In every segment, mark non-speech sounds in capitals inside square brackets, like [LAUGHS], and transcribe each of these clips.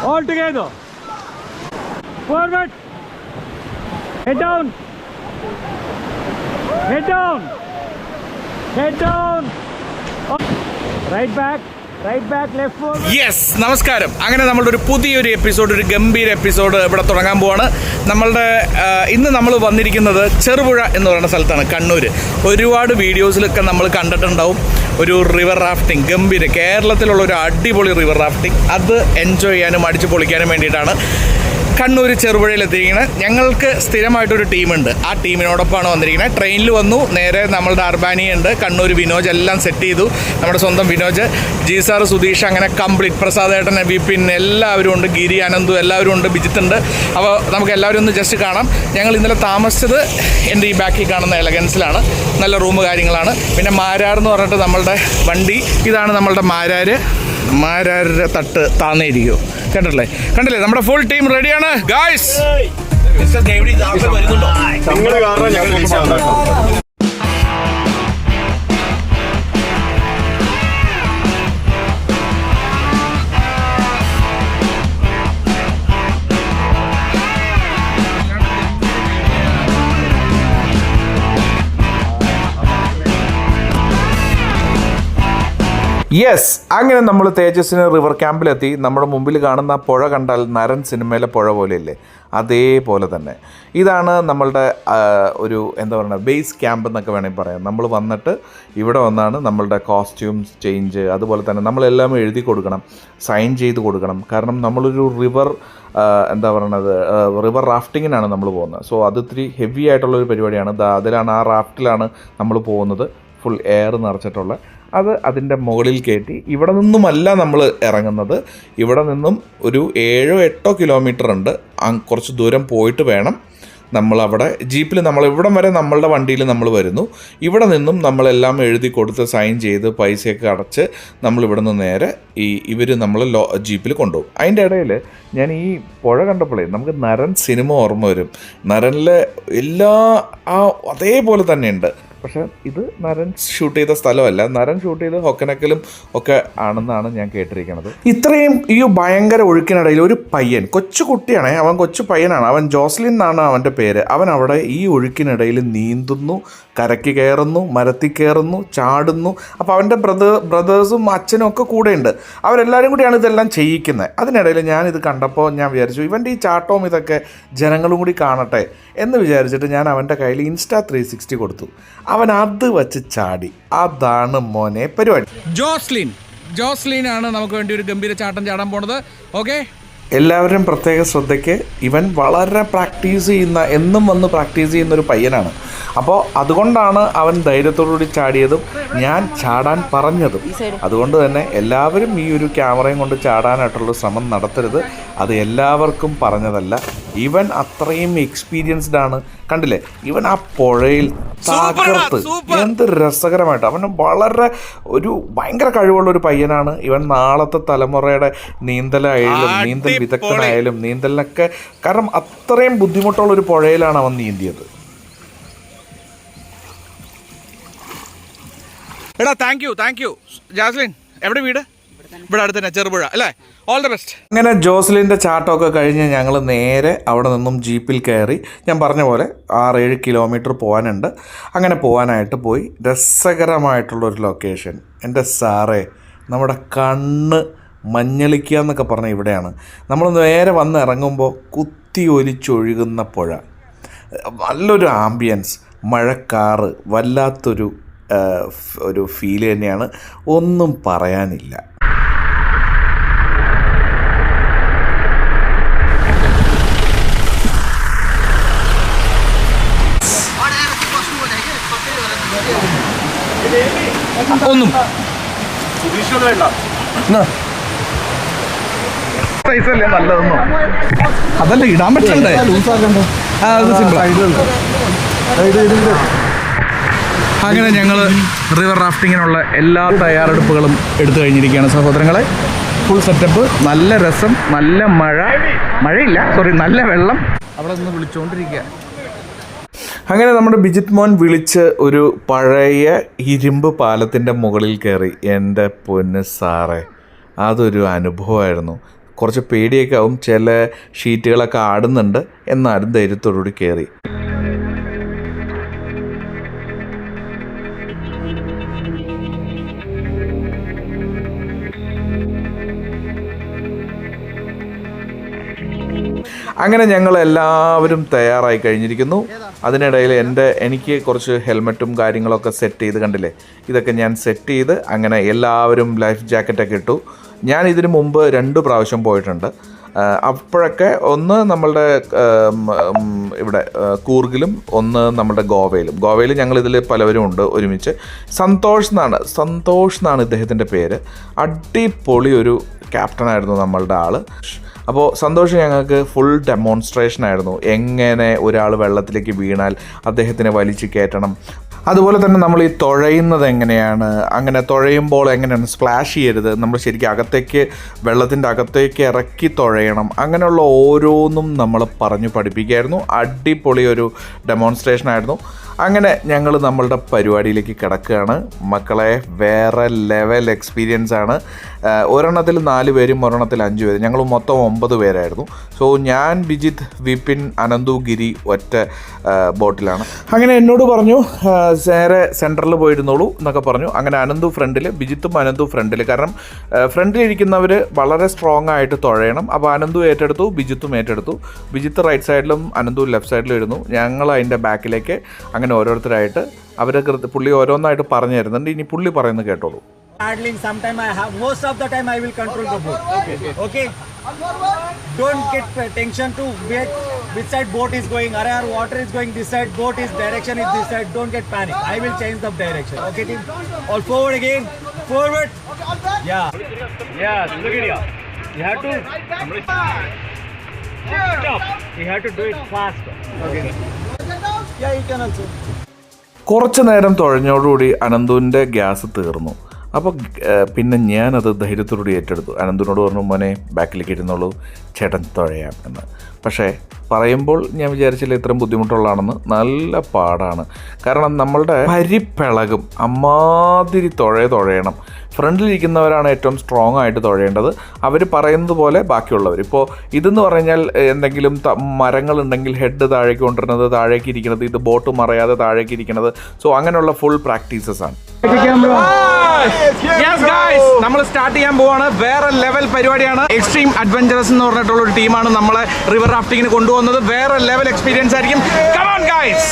All together. Forward. Head down. Head down. Head down. Right back. Yes നമസ്കാരം. അങ്ങനെ നമ്മളുടെ ഒരു പുതിയൊരു എപ്പിസോഡ് ഒരു ഗംഭീര എപ്പിസോഡ് ഇവിടെ തുടങ്ങാൻ പോവാണ്. നമ്മളുടെ ഇന്ന് നമ്മൾ വന്നിരിക്കുന്നത് ചെറുപുഴ എന്ന് പറയുന്ന സ്ഥലത്താണ് കണ്ണൂർ ഒരുപാട് വീഡിയോസിലൊക്കെ നമ്മൾ കണ്ടിട്ടുണ്ടാവും. ഒരു റിവർ റാഫ്റ്റിംഗ് ഗംഭീര കേരളത്തിലുള്ള ഒരു അടിപൊളി റിവർ റാഫ്റ്റിംഗ് അത് എൻജോയ് ചെയ്യാനും അടിച്ചു പൊളിക്കാനും വേണ്ടിയിട്ടാണ്. കണ്ണൂർ ചെറുപുഴയിൽ എത്തിയിരിക്കുന്നത് ഞങ്ങൾക്ക് സ്ഥിരമായിട്ടൊരു ടീമുണ്ട്. ആ ടീമിനോടൊപ്പമാണ് വന്നിരിക്കുന്നത് ട്രെയിനിൽ വന്നു. നേരെ നമ്മളുടെ അർബാനി ഉണ്ട് കണ്ണൂർ വിനോജ് എല്ലാം സെറ്റ് ചെയ്തു. നമ്മുടെ സ്വന്തം വിനോജ് ജി സാർ സുധീഷ് അങ്ങനെ കംപ്ലീറ്റ്. പ്രസാദ് ഏട്ടൻ വിപിൻ എല്ലാവരും ഉണ്ട്. ഗിരി അനന്തു എല്ലാവരും ഉണ്ട്. ബിജിത്ത് ഉണ്ട്. അപ്പോൾ നമുക്ക് എല്ലാവരും ഒന്ന് ജസ്റ്റ് കാണാം. ഞങ്ങൾ ഇന്നലെ താമസിച്ചത് എന്റെ ഈ ബാക്കിൽ കാണുന്ന എലഗൻസിലാണ്. നല്ല റൂം കാര്യങ്ങളാണ്. പിന്നെ മാരാർ എന്ന് പറഞ്ഞിട്ട് നമ്മളുടെ വണ്ടി. ഇതാണ് നമ്മളുടെ മാരാർ മാരാരുടെ തട്ട് താന്നേരിക്കും. കണ്ടില്ലേ കണ്ടില്ലേ? നമ്മുടെ ഫുൾ ടീം റെഡിയാണ് ഗായ്സ് നിങ്ങൾ കാരണം ഞങ്ങൾ യെസ് അങ്ങനെ നമ്മൾ തേജസ്സിന് റിവർ ക്യാമ്പിലെത്തി നമ്മുടെ മുമ്പിൽ കാണുന്ന പുഴ കണ്ടാൽ നരൻ സിനിമയിലെ പുഴ പോലെയല്ലേ? അതേപോലെ തന്നെ. ഇതാണ് നമ്മളുടെ ഒരു എന്താ പറയുക ബേസ് ക്യാമ്പ് എന്നൊക്കെ വേണമെങ്കിൽ പറയാം. നമ്മൾ വന്നിട്ട് ഇവിടെ വന്നാണ് നമ്മളുടെ കോസ്റ്റ്യൂംസ് ചേഞ്ച് അതുപോലെ തന്നെ നമ്മളെല്ലാം എഴുതി കൊടുക്കണം സൈൻ ചെയ്ത് കൊടുക്കണം. കാരണം നമ്മളൊരു റിവർ എന്താ പറയണത് റിവർ റാഫ്റ്റിങ്ങിനാണ് നമ്മൾ പോകുന്നത്. സോ അത് ഇത്തിരി ഹെവി ആയിട്ടുള്ളൊരു പരിപാടിയാണ്. അതിലാണ് ആ റാഫ്റ്റിലാണ് നമ്മൾ പോകുന്നത്. ഫുൾ എയർ നിറച്ചിട്ടുള്ള അത് അതിന്റെ മുകളിൽ കയറ്റി. ഇവിടെ നിന്നുമല്ല നമ്മൾ ഇറങ്ങുന്നത്. ഇവിടെ നിന്നും ഒരു ഏഴോ എട്ടോ കിലോമീറ്റർ ഉണ്ട്. കുറച്ച് ദൂരം പോയിട്ട് വേണം നമ്മളവിടെ. ജീപ്പിൽ നമ്മൾ ഇവിടം വരെ നമ്മളുടെ വണ്ടിയിൽ നമ്മൾ വരുന്നു. ഇവിടെ നിന്നും നമ്മളെല്ലാം എഴുതി കൊടുത്ത് സൈൻ ചെയ്ത് പൈസയൊക്കെ അടച്ച് നമ്മൾ ഇവിടെ നിന്ന് നേരെ ഈ ഇവർ നമ്മൾ ലോ ജീപ്പിൽ കൊണ്ടുപോകും. അതിന്റെ ഇടയിൽ ഞാൻ ഈ പുഴ കണ്ടപ്പോഴേ നമുക്ക് നരൻ സിനിമ ഓർമ്മ വരും. നരനിലെ എല്ലാ ആ അതേപോലെ തന്നെയുണ്ട്. പക്ഷെ ഇത് നരൻ ഷൂട്ട് ചെയ്ത സ്ഥലമല്ല. നരൻ ഷൂട്ട് ചെയ്ത് ഹൊക്കനക്കലും ഒക്കെ ആണെന്നാണ് ഞാൻ കേട്ടിരിക്കുന്നത്. ഇത്രയും ഈ ഭയങ്കര ഒഴുക്കിനിടയിൽ ഒരു പയ്യൻ കൊച്ചു കുട്ടിയാണേ അവൻ കൊച്ചു പയ്യനാണ്. അവൻ ജോസ്ലിൻ എന്നാണ് അവന്റെ പേര്. അവൻ അവിടെ ഈ ഒഴുക്കിനിടയിൽ നീന്തുന്നു. കരയ്ക്ക് കയറുന്നു മരത്തിൽ കയറുന്നു ചാടുന്നു. അപ്പോൾ അവന്റെ ബ്രദർ ബ്രദേഴ്സും അച്ഛനും ഒക്കെ കൂടെയുണ്ട്. അവരെല്ലാവരും കൂടിയാണ് ഇതെല്ലാം ചെയ്യിക്കുന്നത്. അതിനിടയിൽ ഞാനിത് കണ്ടപ്പോൾ ഞാൻ വിചാരിച്ചു ഇവന്റെ ഈ ചാട്ടവും ഇതൊക്കെ ജനങ്ങളും കൂടി കാണട്ടെ എന്ന് വിചാരിച്ചിട്ട് ഞാൻ അവന്റെ കയ്യിൽ ഇൻസ്റ്റാ ത്രീ സിക്സ്റ്റി കൊടുത്തു. അവൻ അത് വച്ച് ചാടി. അതാണ് മോനെ പരിപാടി. ജോസ്ലിൻ. ജോസ്ലിൻ ആണ് നമുക്ക് വേണ്ടി ഒരു ഗംഭീര ചാട്ടം ചാടാൻ പോണത്. ഓക്കെ എല്ലാവരും പ്രത്യേക ശ്രദ്ധയ്ക്ക് ഇവൻ വളരെ പ്രാക്ടീസ് ചെയ്യുന്ന എന്നും വന്ന് പ്രാക്ടീസ് ചെയ്യുന്ന ഒരു പയ്യനാണ്. അപ്പോൾ അതുകൊണ്ടാണ് അവൻ ധൈര്യത്തോടുകൂടി ചാടിയതും ഞാൻ ചാടാൻ പറഞ്ഞതും. അതുകൊണ്ട് തന്നെ എല്ലാവരും ഈ ഒരു ക്യാമറയും കൊണ്ട് ചാടാനായിട്ടുള്ള ശ്രമം നടത്തരുത്. അത് എല്ലാവർക്കും പറഞ്ഞതല്ല. ഇവൻ അത്രയും എക്സ്പീരിയൻസ്ഡ് ആണ്. കണ്ടില്ലേ? ഇവൻ ആ പുഴയിൽ തകർത്ത് എന്ത് രസകരമായിട്ട്. അവൻ വളരെ ഒരു ഭയങ്കര കഴിവുള്ള ഒരു പയ്യനാണ്. ഇവൻ നാളത്തെ തലമുറയുടെ നീന്തലായാലും നീന്തൽ വിദഗ്ധനായാലും നീന്തലിനൊക്കെ കാരണം അത്രയും ബുദ്ധിമുട്ടുള്ള ഒരു പുഴയിലാണ് അവൻ നീന്തിയത്. എടാ thank you thank you Jasleen എവിടെ വീട്? ഇവിടെ അടുത്ത് തന്നെ ചെറുപുഴ അല്ലേ? ഓൾ ദ ബെസ്റ്റ് അങ്ങനെ ജോസ്ലിന്റെ ചാട്ടമൊക്കെ കഴിഞ്ഞ് ഞങ്ങൾ നേരെ അവിടെ നിന്നും ജീപ്പിൽ കയറി ഞാൻ പറഞ്ഞ പോലെ ആറേഴ് കിലോമീറ്റർ പോകാനുണ്ട് അങ്ങനെ പോകാനായിട്ട് പോയി. രസകരമായിട്ടുള്ളൊരു ലൊക്കേഷൻ എന്റെ സാറേ നമ്മുടെ കണ്ണ് മഞ്ഞളിക്കുക എന്നൊക്കെ പറഞ്ഞാൽ ഇവിടെയാണ്. നമ്മൾ നേരെ വന്ന് ഇറങ്ങുമ്പോൾ കുത്തി ഒലിച്ചൊഴുകുന്ന പുഴ. നല്ലൊരു ആംബിയൻസ് മഴക്കാറ് വല്ലാത്തൊരു ഒരു ഫീൽ തന്നെയാണ്. ഒന്നും പറയാനില്ല. ഒന്നും. പൈസ അല്ലേ നല്ലതെന്നോ? അതല്ല ഇടാൻ പറ്റണ്ടേ? ആ, അത് സിമ്പിൾ അങ്ങനെ ഞങ്ങൾ റിവർ റാഫ്റ്റിങ്ങിനുള്ള എല്ലാ തയ്യാറെടുപ്പുകളും എടുത്തു കഴിഞ്ഞിരിക്കുകയാണ്. സഹോദരങ്ങളെ ഫുൾ സെറ്റപ്പ് നല്ല രസം നല്ല മഴ. മഴയില്ല സോറി നല്ല വെള്ളം. അവിടെ നിന്ന് വിളിച്ചുകൊണ്ടിരിക്കുക അങ്ങനെ നമ്മുടെ ബിജിത് മോൻ വിളിച്ച് ഒരു പഴയ ഇരുമ്പ് പാലത്തിന്റെ മുകളിൽ കയറി. എന്റെ പൊന്ന് സാറേ അതൊരു അനുഭവമായിരുന്നു. കുറച്ച് പേടിയൊക്കെ ആവും. ചില ഷീറ്റുകളൊക്കെ ആടുന്നുണ്ട്. എന്നാലും ധൈര്യത്തോടുകൂടി കയറി. അങ്ങനെ ഞങ്ങൾ എല്ലാവരും തയ്യാറായി കഴിഞ്ഞിരിക്കുന്നു. അതിനിടയിൽ എന്റെ എനിക്ക് കുറച്ച് ഹെൽമെറ്റും കാര്യങ്ങളൊക്കെ സെറ്റ് ചെയ്ത് കണ്ടില്ലേ? ഇതൊക്കെ ഞാൻ സെറ്റ് ചെയ്ത് അങ്ങനെ എല്ലാവരും ലൈഫ് ജാക്കറ്റൊക്കെ ഇട്ടു. ഞാൻ ഇതിനു മുമ്പ് രണ്ട് പ്രാവശ്യം പോയിട്ടുണ്ട്. അപ്പോഴൊക്കെ ഒന്ന് നമ്മളുടെ ഇവിടെ കൂർഗിലും ഒന്ന് നമ്മുടെ ഗോവയിലും. ഗോവയിൽ ഞങ്ങൾ ഇതിൽ പലവരും ഉണ്ട് ഒരുമിച്ച്. സന്തോഷ് എന്നാണ് സന്തോഷ് എന്നാണ് ഇദ്ദേഹത്തിന്റെ പേര്. അടിപൊളി ഒരു ക്യാപ്റ്റനായിരുന്നു നമ്മളുടെ ആൾ അപ്പോൾ സന്തോഷ് ഞങ്ങൾക്ക് ഫുൾ ഡെമോൺസ്ട്രേഷൻ ആയിരുന്നു. എങ്ങനെ ഒരാൾ വെള്ളത്തിലേക്ക് വീണാൽ അദ്ദേഹത്തിനെ വലിച്ചു കയറ്റണം. അതുപോലെ തന്നെ നമ്മൾ ഈ തുഴയുന്നത് എങ്ങനെയാണ്? അങ്ങനെ തുഴയുമ്പോൾ എങ്ങനെയാണ്? സ്പ്ലാഷ് ചെയ്യരുത്. നമ്മൾ ശരിക്കും അകത്തേക്ക് വെള്ളത്തിന്റെ അകത്തേക്ക് ഇറക്കി തുഴയണം. അങ്ങനെയുള്ള ഓരോന്നും നമ്മൾ പറഞ്ഞു പഠിപ്പിക്കുകയായിരുന്നു. അടിപൊളി ഒരു ഡെമോൺസ്ട്രേഷൻ ആയിരുന്നു. അങ്ങനെ ഞങ്ങൾ നമ്മളുടെ പരിപാടിയിലേക്ക് കിടക്കുകയാണ്. മക്കളെ വേറെ ലെവൽ എക്സ്പീരിയൻസ് ആണ്. ഒരെണ്ണത്തിൽ നാല് പേരും ഒരെണ്ണത്തിൽ അഞ്ച് പേരും. ഞങ്ങൾ മൊത്തം ഒമ്പത് പേരായിരുന്നു. സോ ഞാൻ ബിജിത്ത് വിപിൻ അനന്തു ഗിരി ഒറ്റ ബോട്ടിലാണ്. അങ്ങനെ എന്നോട് പറഞ്ഞു നേരെ സെന്ററിൽ പോയിരുന്നോളൂ എന്നൊക്കെ പറഞ്ഞു. അങ്ങനെ അനന്തു ഫ്രണ്ടിൽ ബിജിത്തും അനന്തു ഫ്രണ്ടിൽ. കാരണം ഫ്രണ്ടിൽ ഇരിക്കുന്നവർ വളരെ സ്ട്രോങ് ആയിട്ട് തുഴയണം. അപ്പോൾ അനന്തു ഏറ്റെടുത്തു ബിജിത്തും ഏറ്റെടുത്തു. ബിജിത്ത് റൈറ്റ് സൈഡിലും അനന്തു ലെഫ്റ്റ് സൈഡിലും ഇരുന്നു. ഞങ്ങൾ അതിന്റെ ബാക്കിലേക്ക് അങ്ങനെ ഓരോരുത്തരായിട്ട് അവർ പുള്ളി ഓരോന്നായിട്ട് പറഞ്ഞു തരുന്നുണ്ട് ഇനി പുള്ളി പറയുന്നത് കേട്ടോളൂ paddling sometime i have most of the time i will control the boat okay okay don't get attention to wait which side boat is going or water is going this side boat is direction is this side don't get panic i will change the direction okay team all forward again forward yeah yes look at you you have to stop you have to do it fast okay കുറച്ച് നേരം തുഴഞ്ഞോടുകൂടി അനന്തുവിന്റെ gas തീർന്നു. അപ്പോൾ പിന്നെ ഞാനത് ധൈര്യത്തോടുകൂടി ഏറ്റെടുത്തു. അനന്തുവിനോട് പറഞ്ഞു മോനെ ബാക്കിലേക്ക് ഇരുന്നോളൂ. ചേട്ടൻ തുഴയാം എന്ന്. പക്ഷേ പറയുമ്പോൾ ഞാൻ വിചാരിച്ചില്ല ഇത്രയും ബുദ്ധിമുട്ടുള്ളതാണെന്ന്. നല്ല പാടാണ്. കാരണം നമ്മളുടെ പരിപ്പിളകും. അമ്മാതിരി തുഴ തുഴയണം. ഫ്രണ്ടിലിരിക്കുന്നവരാണ് ഏറ്റവും സ്ട്രോങ് ആയിട്ട് തുഴയേണ്ടത്. അവർ പറയുന്നത് പോലെ ബാക്കിയുള്ളവർ ഇപ്പോൾ ഇതെന്ന് പറഞ്ഞാൽ എന്തെങ്കിലും മരങ്ങളുണ്ടെങ്കിൽ ഹെഡ് താഴേക്ക് കൊണ്ടുവരുന്നത് താഴേക്ക് ഇരിക്കുന്നത് ഇത് ബോട്ട് മറയാതെ താഴേക്ക് ഇരിക്കുന്നത്. സോ അങ്ങനെയുള്ള ഫുൾ പ്രാക്ടീസസ് ആണ്. നമ്മൾ സ്റ്റാർട്ട് ചെയ്യാൻ പോവാണ്. വേറെ ലെവൽ പരിപാടിയാണ്. എക്സ്ട്രീം അഡ്വഞ്ചറസ് എന്ന് പറഞ്ഞിട്ടുള്ള ഒരു ടീമാണ് നമ്മളെ റിവർ റാഫ്റ്റിങ്ങിന് കൊണ്ടുപോകുന്നത് വേറെ ലെവൽ എക്സ്പീരിയൻസ് ആയിരിക്കും. Come on guys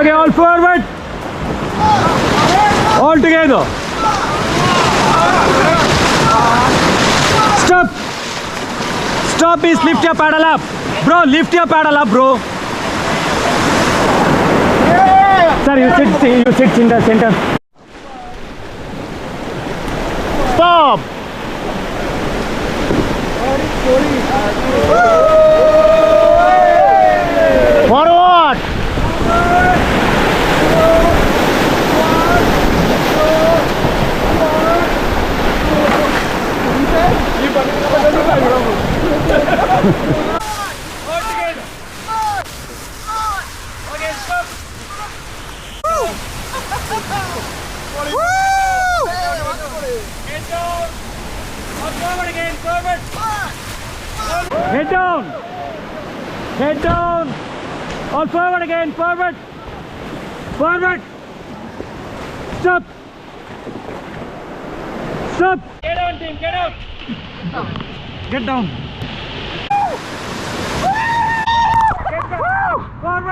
Okay, all forward. All together. Stop. Stop is lift your paddle up. Bro, lift your paddle up, bro. Sir, you sit, you sit in the center. Ha ha ha.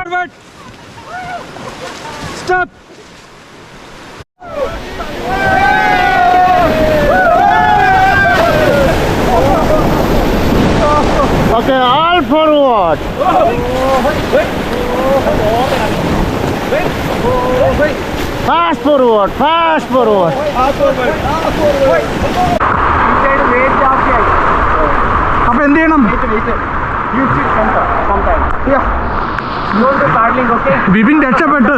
Forward. Stop. Okay, all forward. Fast forward, fast forward. അപ്പൊ എന്ത് ചെയ്യണം you sit center sometime yeah Vipin രക്ഷപ്പെട്ട്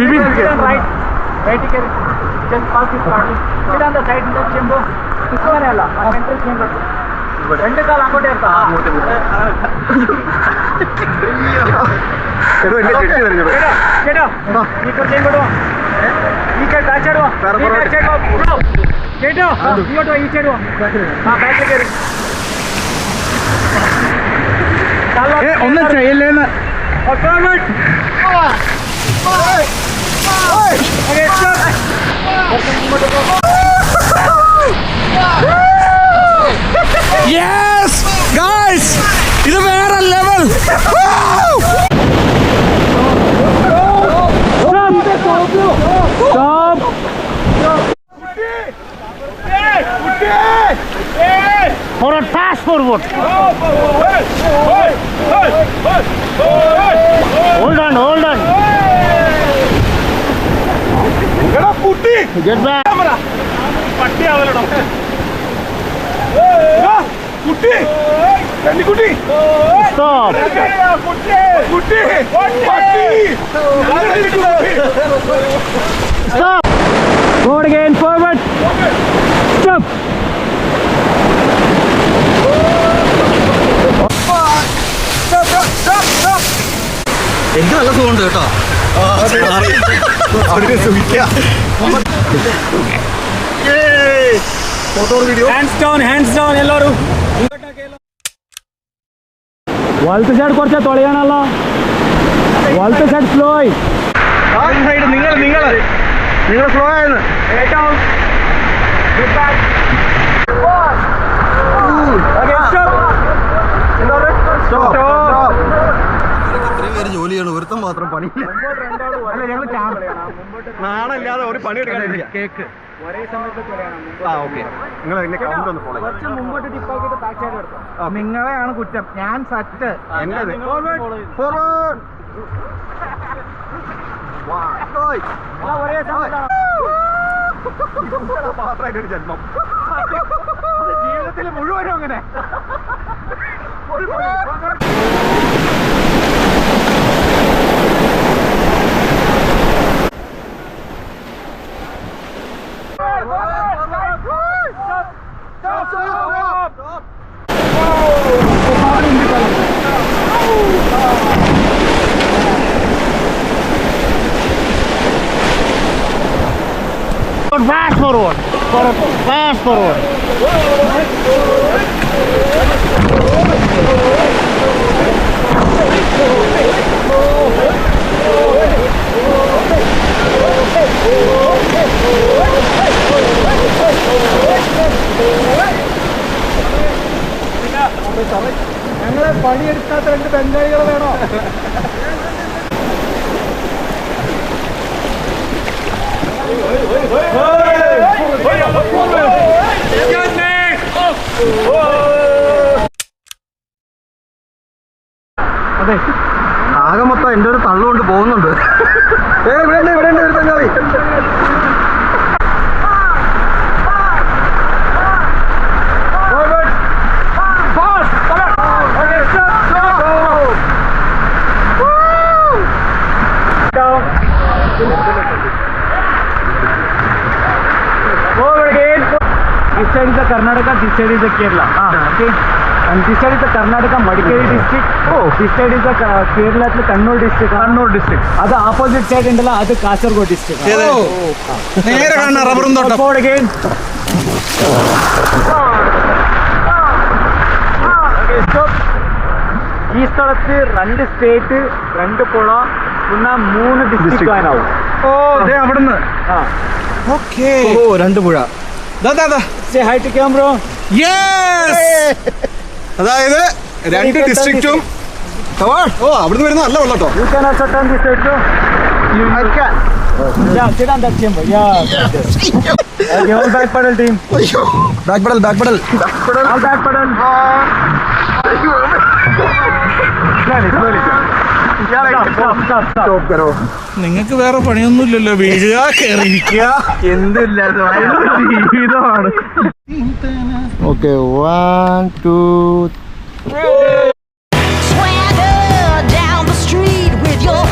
Vipin Sit on right. Right here. Just pass this paddle. Sit on the side in the chamber. ഇങ്ങനെ അല്ല ആ central chamber രണ്ട് കാൽ അങ്ങോട്ടേ ഇറക്കാം കേട്ടോ ഈ കുറച്ച് ഇങ്ങോട്ട് വാ കൈ ബാക്ക് സൈഡ് വാ ബാക്ക് സൈഡ് വാ കേട്ടോ ഇങ്ങോട്ട് വാ ഈ സൈഡ് വാ ആ ബാക്കിൽ കയറി ഒന്നും ചെയ്യല്ലേന്ന് forward okay stop yes guys ഇത് വേറെ level Stop! Forward, fast forward. Hold on, hold on. എന്ത് നല്ല സുഖമുണ്ട് കേട്ടോ അവിടെ സുഖിക്കാം video hands down hands down എല്ലാവരും വലത്ത് സൈഡ് കുറച്ച് തുളയാണല്ലോ. വലത്ത് സൈഡ് സ്ലോ ആയി. സൈഡ് നിങ്ങൾ നിങ്ങൾ നിങ്ങൾ സ്ലോ ആയിരുന്നു. ഏറ്റവും എത്ര പേര് ജോലിയാണ് ഒരുത്തം മാത്രം പണിയില്ല. നാണല്ലാതെ ഒരു പണി എടുക്കാനില്ല കേക്ക്. ആ ഓക്കെ. നിങ്ങൾ എന്നെ കൗണ്ട് ഒന്ന് ഫോളോ കുറച്ച് മുമ്പോട്ട് ടിപ്പാക്കിയിട്ട് ബാക്ക് സൈഡ് എടുത്തോ? നിങ്ങളെയാണ് കുറ്റം. ഞാൻ സറ്റ്. ഒരേ സമയത്താണ് [LAUGHS] മാത്രമായിട്ട് ഒരു ജന്മം. ജീവിതത്തിൽ മുഴുവനും അങ്ങനെ. Паспорт. Паспорт. ആകെ മൊത്തം എന്റെ ഒരു തള്ളുകൊണ്ട് പോകുന്നുണ്ട് ഏ ഇവിടെ ഉണ്ട് ഇവിടെ ഉണ്ട് ഒരു Bengali Forward again. This side is the Karnataka, this side is the Kerala. Okay. And this side is the Karnataka Madikeri district. Oh. This side is the Ka- Kerala Kannur district. Kannur district. അത് opposite side ഉണ്ടല്ലോ അത് Kasaragod district നേരെ കാണുന്ന റബ്ബറും തോട്ടം again. Okay, stop. ഈ സ്ഥലത്ത് രണ്ട് സ്റ്റേറ്റ് രണ്ട് പുഴ പിന്നെ മൂന്ന് ഡിസ്ട്രിക്ട് ആനാവും ഓ ദേ അവിടുന്ന് ആ ഓക്കേ ഓ രണ്ട് പുഴ ദാ ദാ ദാ സേ ഹൈറ്റ് ക്യാമറ യെസ് അതായത് രണ്ട് ഡിസ്ട്രിക്റ്റും ഓ അവിടുന്ന് വരുന്ന നല്ല വെള്ളം കേട്ടോ You can also turn this side too. You, you. Yeah, sit on that chamber. Yeah. okay, all back pedal team. Back pedal back pedal All back pedal. Slowly, slowly. നിങ്ങൾക്ക് വേറെ പണിയൊന്നുമില്ലല്ലോ വീഴുക കയറിയിരിക്കുക ജീവിതമാണ് okay one two down the street with your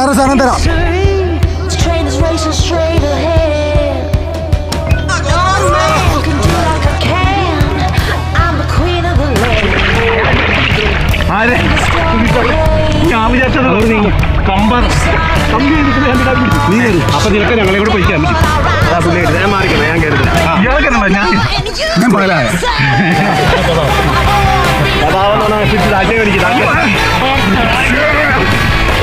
queen സാധനം തരാം. land. ഞാൻ വിചാരിച്ചത് കമ്പർ. നീ വരും. അപ്പൊ നിനക്ക് ഞങ്ങളെ കൂടെ പൊയ്ക്കാൻ ഞാൻ മാറിക്കണം ഞാൻ കരുതില്ല ഇയാൾക്കല്ല ഞാൻ ഞാൻ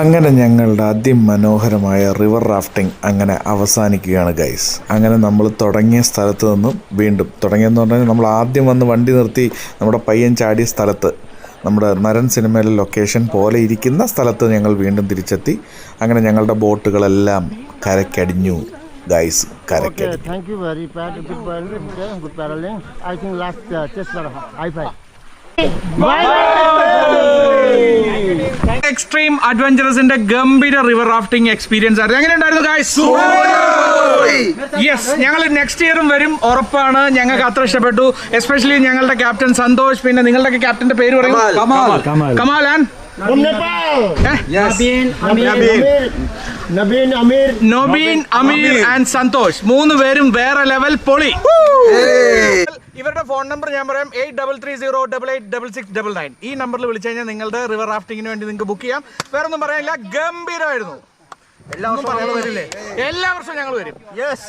അങ്ങനെ ഞങ്ങളുടെ അതിമനോഹരമായ റിവർ റാഫ്റ്റിംഗ് അങ്ങനെ അവസാനിക്കുകയാണ് ഗൈസ് അങ്ങനെ നമ്മൾ തുടങ്ങിയ സ്ഥലത്ത് നിന്നും വീണ്ടും തുടങ്ങിയെന്ന് പറഞ്ഞാൽ നമ്മൾ ആദ്യം വന്ന് വണ്ടി നിർത്തി നമ്മുടെ പയ്യൻ ചാടിയ സ്ഥലത്ത് നമ്മുടെ നരൻ സിനിമയിലെ ലൊക്കേഷൻ പോലെ ഇരിക്കുന്ന സ്ഥലത്ത് ഞങ്ങൾ വീണ്ടും തിരിച്ചെത്തി. അങ്ങനെ ഞങ്ങളുടെ ബോട്ടുകളെല്ലാം കരക്കടിഞ്ഞു ഗൈസ് കരക്കടിഞ്ഞു. എക്സ്ട്രീം അഡ്വഞ്ചറസിന്റെ ഗംഭീര റിവർ റാഫ്റ്റിംഗ് എക്സ്പീരിയൻസ് ആയിരുന്നു. എങ്ങനെ ഉണ്ടായിരുന്നു ഗായ്സ് യെസ് ഞങ്ങൾ നെക്സ്റ്റ് ഇയറും വരും. ഉറപ്പാണ്. ഞങ്ങൾക്ക് അത്ര ഇഷ്ടപ്പെട്ടു. എസ്പെഷ്യലി ഞങ്ങളുടെ ക്യാപ്റ്റൻ സന്തോഷ്. പിന്നെ നിങ്ങളുടെ ക്യാപ്റ്റന്റെ പേര് പറയും. Kamal. Kamal. And? From Ameer. Nobin Ameer and Santhosh. മൂന്ന് പേരും വേറെ ലെവൽ പൊളി. ഇവരുടെ ഫോൺ നമ്പർ ഞാൻ പറയാം. Eight double three zero double eight double six double nine. ഈ നമ്പറിൽ വിളിച്ചു കഴിഞ്ഞാൽ നിങ്ങളുടെ റിവർ റാഫ്റ്റിംഗിന് വേണ്ടി നിങ്ങൾക്ക് ബുക്ക് ചെയ്യാം. വേറെ ഒന്നും പറയാനില്ല. ഗംഭീരമായിരുന്നു എല്ലാ വർഷവും ഞങ്ങൾ വരില്ലേ? എല്ലാ വർഷവും ഞങ്ങൾ വരും. യെസ്